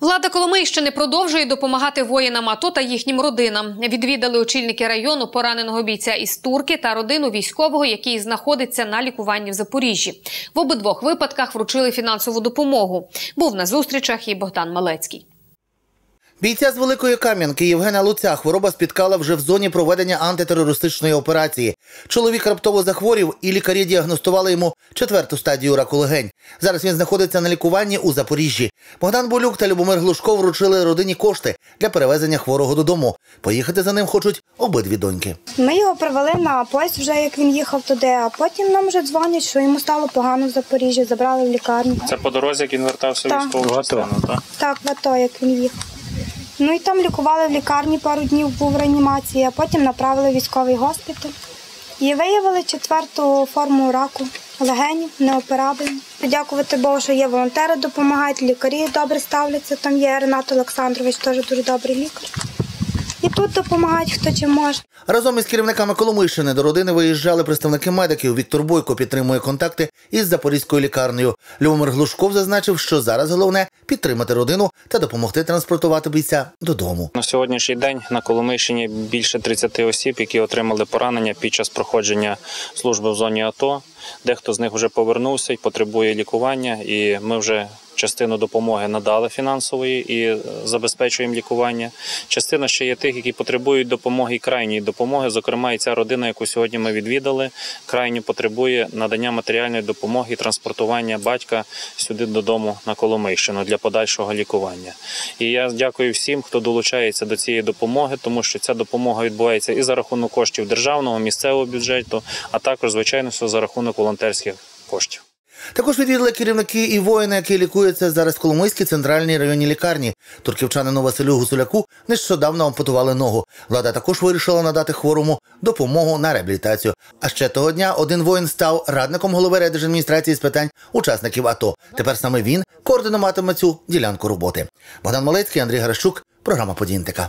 Влада Коломийщини продовжує допомагати воїнам АТО та їхнім родинам. Відвідали очільники району пораненого бійця із Турки та родину військового, який знаходиться на лікуванні в Запоріжжі. В обидвох випадках вручили фінансову допомогу. Був на зустрічах і Богдан Малецький. Бійця з Великої Кам'янки Євгена Луця хвороба спіткала вже в зоні проведення антитерористичної операції. Чоловік раптово захворів, і лікарі діагностували йому четверту стадію раку легень. Зараз він знаходиться на лікуванні у Запоріжжі. Богдан Болюк та Любомир Глушко вручили родині кошти для перевезення хворого додому. Поїхати за ним хочуть обидві доньки. Ми його привели на поїзд, вже як він їхав туди, а потім нам вже дзвонять, що йому стало погано в Запоріжжі, забрали в лікарню. Це по дорозі, як він вертався в Так. військову частину, так? Так, в АТО, як він їхав. Ну і там лікували в лікарні пару днів, був в реанімації, а потім направили в військовий госпіталь. І виявили четверту форму раку легенів, неоперабельні. Подякувати Богу, що є волонтери, допомагають, лікарі добре ставляться. Там є Ренат Олександрович, теж дуже добрий лікар. І тут допомагають, хто чим може. Разом із керівниками Коломийщини до родини виїжджали представники медиків. Віктор Бойко підтримує контакти із запорізькою лікарнею. Любомир Глушков зазначив, що зараз головне підтримати родину та допомогти транспортувати бійця додому. На сьогоднішній день на Коломийщині більше 30 осіб, які отримали поранення під час проходження служби в зоні АТО. Дехто з них вже повернувся і потребує лікування, і ми вже частину допомоги надали фінансової і е, забезпечуємо лікування. Частина ще є тих, які потребують допомоги і крайньої допомоги. Зокрема, і ця родина, яку сьогодні ми відвідали, крайньо потребує надання матеріальної допомоги транспортування батька сюди додому на Коломийщину для подальшого лікування. І я дякую всім, хто долучається до цієї допомоги, тому що ця допомога відбувається і за рахунок коштів державного, місцевого бюджету, а також, звичайно, що за рахунок волонтерських коштів. Також відвідали керівники і воїни, які лікуються зараз в Коломийській центральній районній лікарні. Турківчанину Василю Гусуляку нещодавно ампутували ногу. Влада також вирішила надати хворому допомогу на реабілітацію. А ще того дня один воїн став радником голови райдержадміністрації з питань учасників АТО. Тепер саме він координуватиме цю ділянку роботи. Богдан Малецький, Андрій Гаращук, програма «Події НТК».